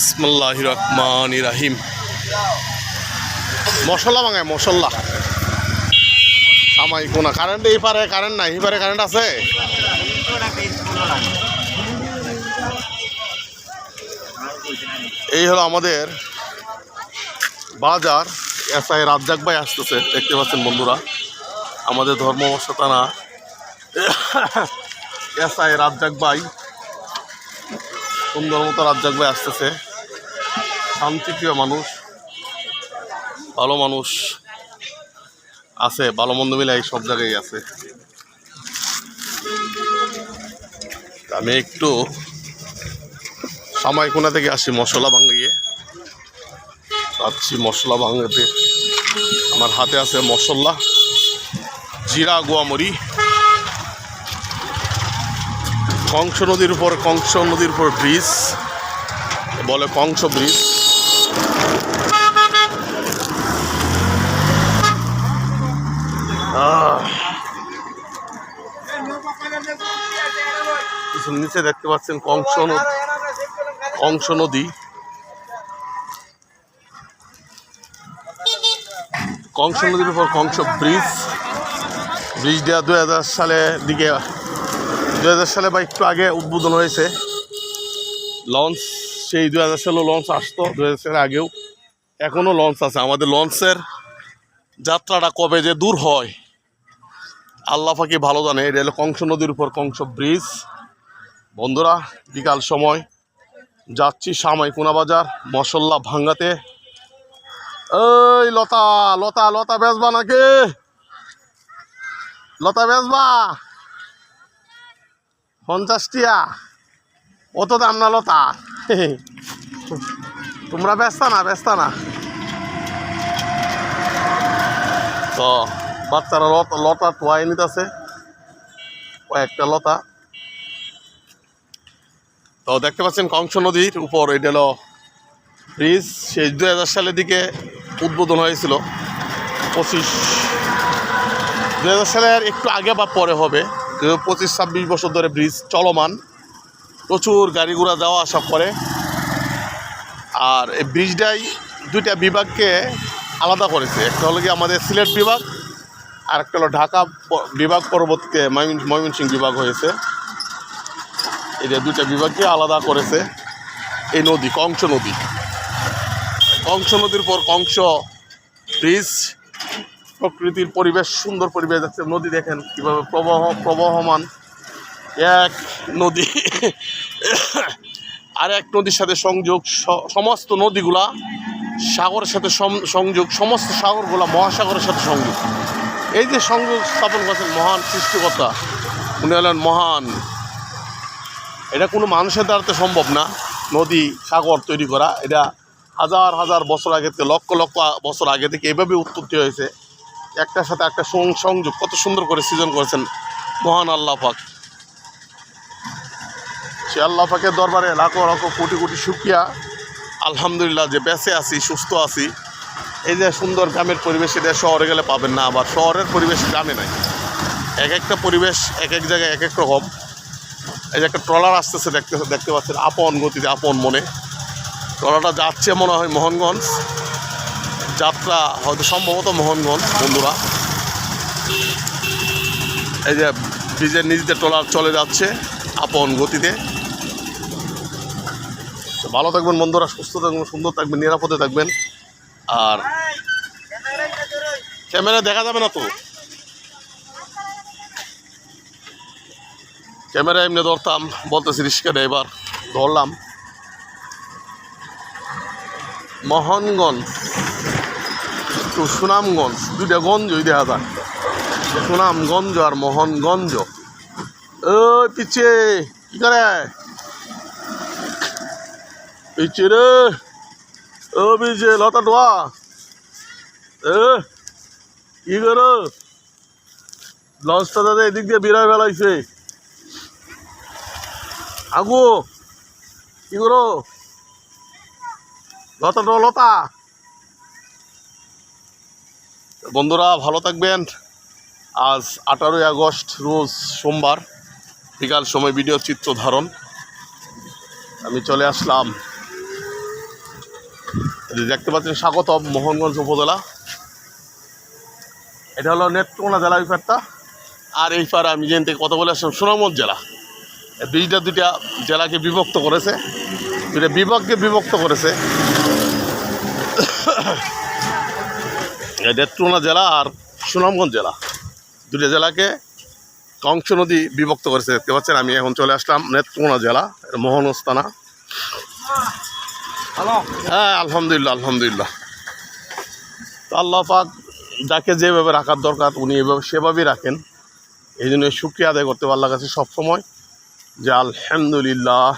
ইসমুল্লাহ রহমান রাহিম। মশলা ভাঙায় মশলা। সামাই কোনা কারেন্ট এই পারে কারেন্ট নাই, এই পারে কারেন্ট আছে? এই হলো আমাদের বাজার। এসআই রাজ্জাক ভাই আসতেছে, দেখতে পাচ্ছেন বন্ধুরা। আমাদের ধর্মবর্ষ থানা এসআই রাজ্জাক ভাই। সুন্দর মতো রাজ্জাক ভাই আসতেছে। শান্তিপ্রিয় মানুষ, ভালো মানুষ আছে, ভালো মন্দ মিলে এই সব জায়গায় আছে। আমি একটু সময় কোনা থেকে আসি মশলা ভাঙিয়ে। যাচ্ছি মশলা ভাঙাতে আমার হাতে আছে মশলা, জিরা, গোয়ামরি। কংস নদীর উপর, কংস নদীর উপর ব্রিজ, বলে কংস ব্রিজ। কিছু নিচে দেখতে পাচ্ছেন কংস কংস নদী। কংস নদীর উপর কংস ব্রিজ। ব্রিজটা দু হাজার সালে দিকে দু হাজার সালে বা একটু আগে উদ্বোধন হয়েছে। লঞ্চ, সেই দু হাজার সালেও লঞ্চ আসতো দু হাজার সালে আগেও। এখনও লঞ্চ আছে। আমাদের লঞ্চের যাত্রাটা কবে যে দূর হয় আল্লাহ ফাঁকি ভালো জানে, এটা হলো কংস নদীর উপর কংস ব্রিজ। বন্ধুরা, বিকাল সময়, যাচ্ছি সামাই বাজার মশল্লা ভাঙ্গাতে। এই, লতা লতা লতা বেচবা নাকি? লতা বেচবা? পঞ্চাশ টিয়া। অত দাম না লতা? তোমরা ব্যস্ত না ব্যস্ত না। তো বাচ্চারা লতা লতা টোয়াই নিতেছে। কয়েকটা লতা। তো দেখতে পাচ্ছেন কংস নদীর উপর, এটা হলো ব্রিজ। সেই দু হাজার সালের দিকে উদ্বোধন হয়েছিল। পঁচিশ দু সালের একটু আগে বা পরে হবে। পঁচিশ, ছাব্বিশ বছর ধরে ব্রিজ চলমান। প্রচুর গাড়ি ঘোড়া যাওয়া আসা করে। আর এই ব্রিজটাই দুইটা বিভাগকে আলাদা করেছে। একটা হলো কি আমাদের সিলেট বিভাগ আর একটা হলো ঢাকা বিভাগ পরবর্তীতে ময়মন, ময়মনসিংহ বিভাগ হয়েছে। এই যে দুইটা বিভাগকে আলাদা করেছে। এই নদী, কংস নদী। কংস নদীর পর কংস ব্রিজ, প্রকৃতির পরিবেশ, সুন্দর পরিবেশ দেখছে নদী দেখেন কীভাবে প্রবাহ, প্রবাহমান। এক নদী আর এক নদীর সাথে সংযোগ সমস্ত নদীগুলা সাগরের সাথে সংযোগ, সমস্ত সাগরগুলা মহাসাগরের সাথে সংযোগ এই যে সংযোগ স্থাপন করেছেন মহান সৃষ্টিকর্তা, উনি হলেন মহান। এটা কোনো মানুষের দ্বারাতে সম্ভব না, নদী, সাগর তৈরি করা। এটা হাজার হাজার বছর আগে থেকে, লক্ষ লক্ষ বছর আগে থেকে এভাবে উৎপত্তি হয়েছে। একটার সাথে একটা সংযোগ, কত সুন্দর করে সৃজন করেছেন মহান আল্লাহ পাক। সে আল্লাহ পাকের দরবারে লাখো লাখো কোটি কোটি শুক্রিয়া। আলহামদুলিল্লাহ যে বেঁচে আছি, সুস্থ আছি। এই যে সুন্দর গ্রামের পরিবেশ এটা শহরে গেলে পাবেন না আবার। শহরের পরিবেশ গ্রামে নাই। এক একটা পরিবেশ এক এক জায়গায় এক এক রকম। এই যে একটা ট্রলার আসতেছে, দেখতে দেখতে পাচ্ছেন, আপন গতিতে, আপন মনে। ট্রলারটা যাচ্ছে মনে হয় মোহনগঞ্জ। যাত্রা হয়তো সম্ভবত মোহনগঞ্জ, বন্ধুরা। এই যে ব্রিজের নিচ দিয়ে ট্রলার চলে যাচ্ছে আপন গতিতে। ভালো থাকবেন বন্ধুরা, সুস্থ থাকবেন, সুন্দর থাকবেন, নিরাপদে থাকবেন। আর ক্যামেরা দেখা যাবে না তো? ক্যামেরা এমনি ধরতাম, বলতেছি রিক্সা ড্রাইভার ধরলাম। মোহনগঞ্জ তো সুনামগঞ্জ, দুইটা গঞ্জই দেখা যায়। সুনামগঞ্জ আর মোহনগঞ্জ। ওই পিছে কি করে? পিছে রে! ও পিছে লতা ডোয়া এ, কি করো? লঞ্চটা দাদা এদিক দিয়ে বিরায় বেলাইছে আগু, কি করো? লতা ডোয়া লতা। বন্ধুরা, ভালো থাকবেন। আজ আঠারোই আগস্ট, রোজ সোমবার। বিকাল সময় ভিডিও চিত্র ধারণ। আমি চলে আসলাম। দেখতে পাচ্ছেন, স্বাগতম মোহনগঞ্জ উপজেলা। এটা হলো নেত্রকোনা জেলা এই আর এই পার আমি যেন থেকে কথা বলে আসলাম, সুনামগঞ্জ জেলা। দুইটা দুইটা জেলাকে বিভক্ত করেছে। দুইটা বিভাগকে বিভক্ত করেছে। নেত্রকোনা জেলা আর সুনামগঞ্জ জেলা। দুটো জেলাকে কংস নদী বিভক্ত করেছে। দেখতে পাচ্ছেন, আমি এখন চলে আসলাম নেত্রকোনা জেলা হ্যালো হ্যাঁ আলহামদুলিল্লাহ আলহামদুলিল্লাহ। আল্লাহ পাক যাকে যেভাবে রাখার দরকার, উনি এভাবে সেভাবেই রাখেন। এই জন্য শুক্রিয়া আদায় করতে পারলার কাছে সবসময় যে আলহামদুলিল্লাহ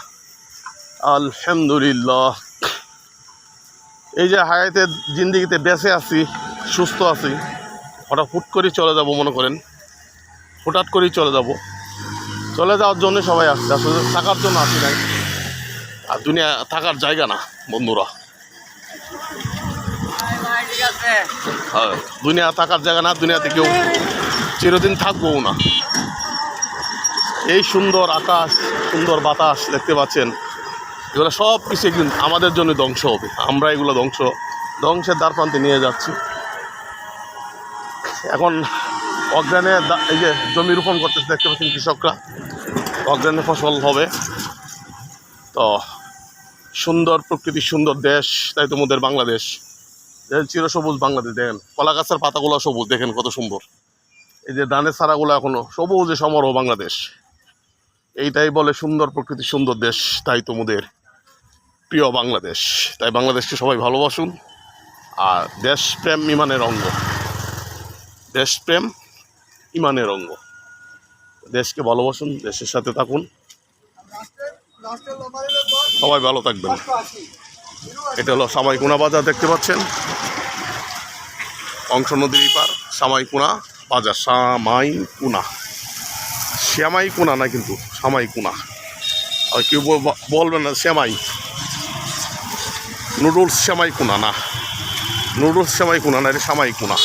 আলহামদুলিল্লাহ। এই যে হায়াতের জিন্দিগিতে বেঁচে আছি, সুস্থ আছি, হঠাৎ হুট করেই চলে যাব মনে করেন। হঠাৎ করেই চলে যাব। চলে যাওয়ার জন্য সবাই আসছে, আসলে থাকার জন্য আসি নাই। আর দুনিয়া থাকার জায়গা না, বন্ধুরা। হ্যাঁ দুনিয়া থাকার জায়গা না, দুনিয়াতে কেউ চিরদিন থাকবও না। এই সুন্দর আকাশ, সুন্দর বাতাস দেখতে পাচ্ছেন। এগুলো সব কিছু একদিন আমাদের জন্য ধ্বংস হবে। আমরা এগুলো ধ্বংস, ধ্বংসের দ্বার প্রান্তে নিয়ে যাচ্ছি। এখন অজ্ঞানে এই যে জমি রোপণ করতেছে, দেখতে পাচ্ছেন কৃষকরা। অজ্ঞানে ফসল হবে। তো সুন্দর প্রকৃতি সুন্দর দেশ, তাই তো মোদের বাংলাদেশ। দেখেন চিরসবুজ বাংলাদেশ, দেখেন। কলা গাছের পাতাগুলো সবুজ, দেখেন কত সুন্দর। এই যে ধানের চারাগুলো এখনও সবুজে সমারোহ বাংলাদেশ। এইটাই বলে সুন্দর প্রকৃতি সুন্দর দেশ, তাই তোমাদের প্রিয় বাংলাদেশ। তাই বাংলাদেশকে সবাই ভালোবাসুন, আর দেশপ্রেম ইমানের অঙ্গ। দেশপ্রেম ইমানের অঙ্গ। দেশকে ভালোবাসুন, দেশের সাথে থাকুন। সবাই ভালো থাকবেন। এটা হলো সামাইকুনা বাজার, দেখতে পাচ্ছেন? কংস নদীর পার সামাইকুনা বাজার সামাইকুনা শ্যামাইকুনা না কিন্তু সামাইকুনা আর কেউ বল- বলবেন না, শ্যামাই। নুডলস শ্যামাইকুনা না। নুডলস শ্যামাইকুনা না, এটা সামাইকুনা